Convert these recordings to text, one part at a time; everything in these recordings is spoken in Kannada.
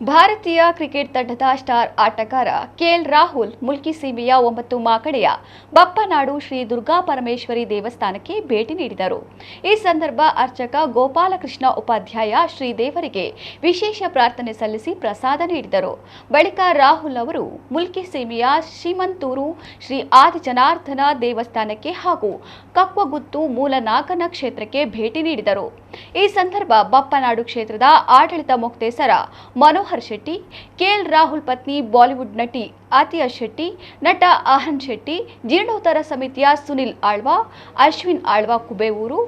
ಭಾರತೀಯ ಕ್ರಿಕೆಟ್ ತಂಡದ ಸ್ಟಾರ್ ಆಟಗಾರ ಕೆಎಲ್ ರಾಹುಲ್ ಮುಲ್ಕಿ ಸೀಮೆಯ ಒಂಬತ್ತು ಮಾಕಡೆಯ ಬಪ್ಪನಾಡು ಶ್ರೀ ದುರ್ಗಾ ಪರಮೇಶ್ವರಿ ದೇವಸ್ಥಾನಕ್ಕೆ ಭೇಟಿ ನೀಡಿದರು. ಈ ಸಂದರ್ಭ ಅರ್ಚಕ ಗೋಪಾಲಕೃಷ್ಣ ಉಪಾಧ್ಯಾಯ ಶ್ರೀದೇವರಿಗೆ ವಿಶೇಷ ಪ್ರಾರ್ಥನೆ ಸಲ್ಲಿಸಿ ಪ್ರಸಾದ ನೀಡಿದರು. ಬಳಿಕ ರಾಹುಲ್ ಅವರು ಮುಲ್ಕಿ ಸೀಮೆಯ ಶ್ರೀಮಂತೂರು ಶ್ರೀ ಆದಿ ಜನಾರ್ಧನ ದೇವಸ್ಥಾನಕ್ಕೆ ಹಾಗೂ ಕಕ್ವಗುತ್ತು ಮೂಲನಾಗನ ಕ್ಷೇತ್ರಕ್ಕೆ ಭೇಟಿ ನೀಡಿದರು. ಈ ಸಂದರ್ಭ ಬಪ್ಪನಾಡು ಕ್ಷೇತ್ರದ ಆಡಳಿತ ಮುಕ್ತೇಸರ ಮನೋಹರ್ ಶೆಟ್ಟಿ, ಕೆಎಲ್ ರಾಹುಲ್ ಪತ್ನಿ, ಬಾಲಿವುಡ್ ನಟಿ ಆತಿಯಾ ಶೆಟ್ಟಿ, ನಟ ಆಹನ್ ಶೆಟ್ಟಿ ಜೀರ್ಣೋತ್ತರ ಸಮಿತಿಯ ಸುನಿಲ್ ಆಳ್ವಾ, ಅಶ್ವಿನ್ ಆಳ್ವಾ ಕುಬೇವೂರು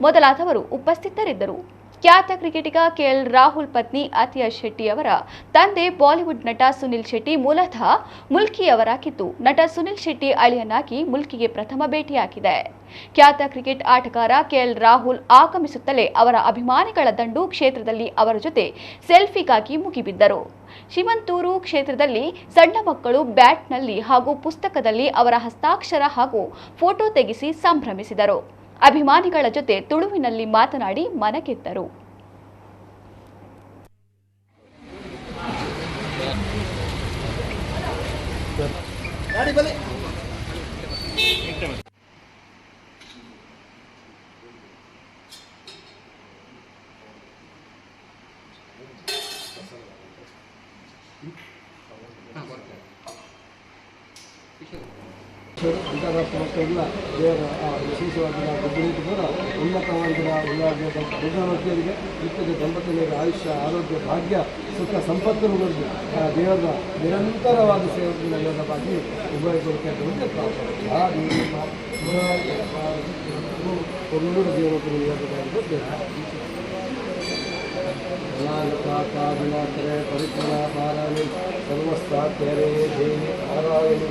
ಮೊದಲಾದವರು ಉಪಸ್ಥಿತರಿದ್ದರು. ಖ್ಯಾತ ಕ್ರಿಕೆಟಿಗ ಕೆಎಲ್ ರಾಹುಲ್ ಪತ್ನಿ ಅತಿಯಾ ಶೆಟ್ಟಿ ಅವರ ತಂದೆ ಬಾಲಿವುಡ್ ನಟ ಸುನಿಲ್ ಶೆಟ್ಟಿ ಮೂಲತಃ ಮುಲ್ಕಿಯವರಾಗಿದ್ದು, ನಟ ಸುನಿಲ್ ಶೆಟ್ಟಿ ಅಳಿಯನಾಗಿ ಮುಲ್ಕಿಗೆ ಪ್ರಥಮ ಭೇಟಿಯಾಗಿದೆ. ಖ್ಯಾತ ಕ್ರಿಕೆಟ್ ಆಟಗಾರ ಕೆಎಲ್ ರಾಹುಲ್ ಆಗಮಿಸುತ್ತಲೇ ಅವರ ಅಭಿಮಾನಿಗಳ ದಂಡು ಕ್ಷೇತ್ರದಲ್ಲಿ ಅವರ ಜೊತೆ ಸೆಲ್ಫಿಗಾಗಿ ಮುಗಿಬಿದ್ದರು. ಶಿವಂತೂರು ಕ್ಷೇತ್ರದಲ್ಲಿ ಸಣ್ಣ ಮಕ್ಕಳು ಬ್ಯಾಟ್ನಲ್ಲಿ ಹಾಗೂ ಪುಸ್ತಕದಲ್ಲಿ ಅವರ ಹಸ್ತಾಕ್ಷರ ಹಾಗೂ ಫೋಟೋ ತೆಗೆಸಿ ಸಂಭ್ರಮಿಸಿದರು. ಅಭಿಮಾನಿಗಳ ಜೊತೆ ತುಳುವಿನಲ್ಲಿ ಮಾತನಾಡಿ ಮನಗೆದ್ದರು Thank ಬಲಿ ಅಂತಾರಾಷ್ಟ್ರೀಯ ದೇವರ ಆ ವಿಶೇಷವಾದ ಗುಡ್ಡನಿಟ್ಟು ಕೂಡ ಉನ್ನತವಾಗಿನ ಉಲ್ಲಾಸದ ಬುದ್ಧವರ್ಗರಿಗೆ ನಿತ್ಯದ ದಂಪತಿಗಳಿಗೆ ಆಯುಷ್ಯ, ಆರೋಗ್ಯ, ಭಾಗ್ಯ, ಸುಖ ಆ ದೇವರ ನಿರಂತರವಾದ ಸೇವೆಗಳ ದೇವರ ಬಗ್ಗೆ ಉಪಯೋಗಿಸಬೇಕಂತ ಪ್ರಾರ್ಥನೆ ಆ ದೇವರ ಕೊಲ್ಲೂರು ದೇವರನ್ನು ನಿಯೋಗದಾಗಿದ್ದು ಲಾಲಕಾಕಾದಿನಾಥರೆ ಪರಿಪೂರ್ಣ ಪಾರಾಯಣಿ ಸರ್ವಸ್ಥಾತ್ಯರೇ ದೇವಿ ನಾರಾಯಣಿ